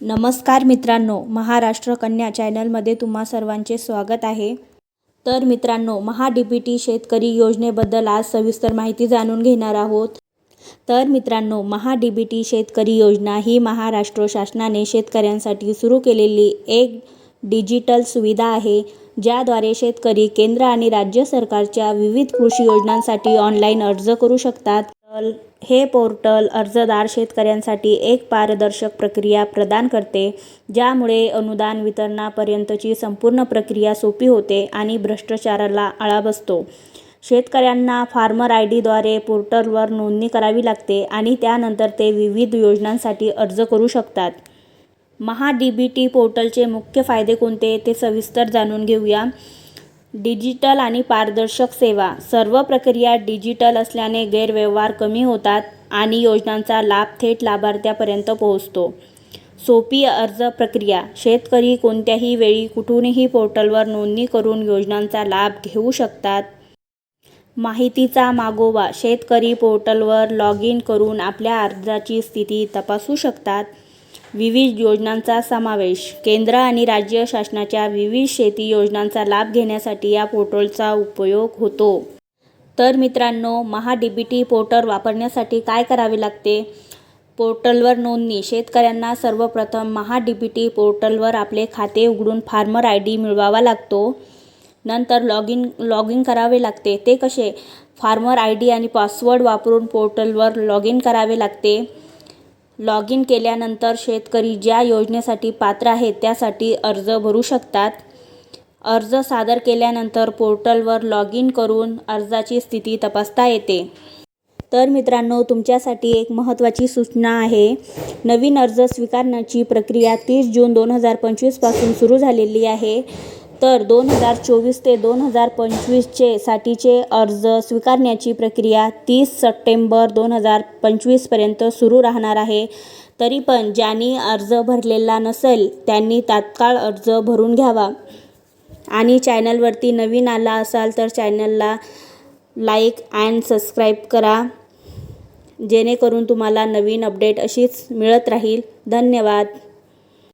नमस्कार मित्रांनो महाराष्ट्र कन्या चॅनलमध्ये तुम्हा सर्वांचे स्वागत आहे. तर मित्रांनो महा डी बी टी शेतकरी योजनेबद्दल आज सविस्तर माहिती जाणून घेणार आहोत. तर मित्रांनो महा डी बी टी शेतकरी योजना ही महाराष्ट्र शासनाने शेतकऱ्यांसाठी सुरू केलेली एक डिजिटल सुविधा आहे ज्याद्वारे शेतकरी केंद्र आणि राज्य सरकारच्या विविध कृषी योजनांसाठी ऑनलाईन अर्ज करू शकतात. हे पोर्टल अर्जदार शेतकऱ्यांसाठी एक पारदर्शक प्रक्रिया प्रदान करते ज्यामुळे अनुदान वितरणापर्यंतची संपूर्ण प्रक्रिया सोपी होते आणि भ्रष्टाचाराला आळा बसतो. शेतकऱ्यांना फार्मर आय डीद्वारे पोर्टलवर नोंदणी करावी लागते आणि त्यानंतर ते विविध योजनांसाठी अर्ज करू शकतात. महा डी बी टी पोर्टलचे मुख्य फायदे कोणते ते सविस्तर जाणून घेऊया. डिजिटल आणि पारदर्शक सेवा. सर्व प्रक्रिया डिजिटल असल्याने गैरव्यवहार कमी होतात आणि योजनांचा लाभ थेट लाभार्थ्यापर्यंत पोहोचतो. सोपी अर्ज प्रक्रिया. शेतकरी कोणत्याही वेळी कुठूनही पोर्टलवर नोंदणी करून योजनांचा लाभ घेऊ शकतात. माहितीचा मागोवा. शेतकरी पोर्टलवर लॉग इन करून आपल्या अर्जाची स्थिती तपासू शकतात. विविध योजनांचा समावेश. केंद्र आणि राज्य शासनाच्या विविध शेती योजनांचा लाभ घेण्यासाठी या पोर्टलचा उपयोग होतो. तर मित्रांनो महा डी टी पोर्टल वापरण्यासाठी काय करावे लागते? पोर्टलवर नोंदणी. शेतकऱ्यांना सर्वप्रथम महा डी टी पोर्टलवर आपले खाते उघडून फार्मर आय डी मिळवावा लागतो. नंतर लॉग इन लॉग इन करावे लागते. ते कसे? फार्मर आय डी आणि पासवर्ड वापरून पोर्टलवर लॉग इन करावे लागते. लॉग इन केल्यानंतर शेतकरी ज्या योजनेसाठी पात्र आहेत त्यासाठी अर्ज भरू शकतात. अर्ज सादर केल्यानंतर पोर्टलवर लॉग इन करून अर्जाची स्थिती तपासता येते. तर मित्रांनो तुमच्यासाठी एक महत्त्वाची सूचना आहे. नवीन अर्ज स्वीकारण्याची प्रक्रिया तीस जून दोन हजार पंचवीसपासून सुरू झालेली आहे. तर दोन हजार चोवीस ते दोन हजार पंचवीसचे साठीचे अर्ज स्वीकारण्याची प्रक्रिया तीस सप्टेंबर दोन हजार पंचवीसपर्यंत सुरू राहणार आहे. तरी पण ज्यांनी अर्ज भरलेला नसेल त्यांनी तात्काळ अर्ज भरून घ्यावा. आणि चॅनलवरती नवीन आला असाल तर चॅनलला लाईक अँड सबस्क्राईब करा. जेणेकरून तुम्हाला नवीन अपडेट अशीच मिळत राहील. धन्यवाद.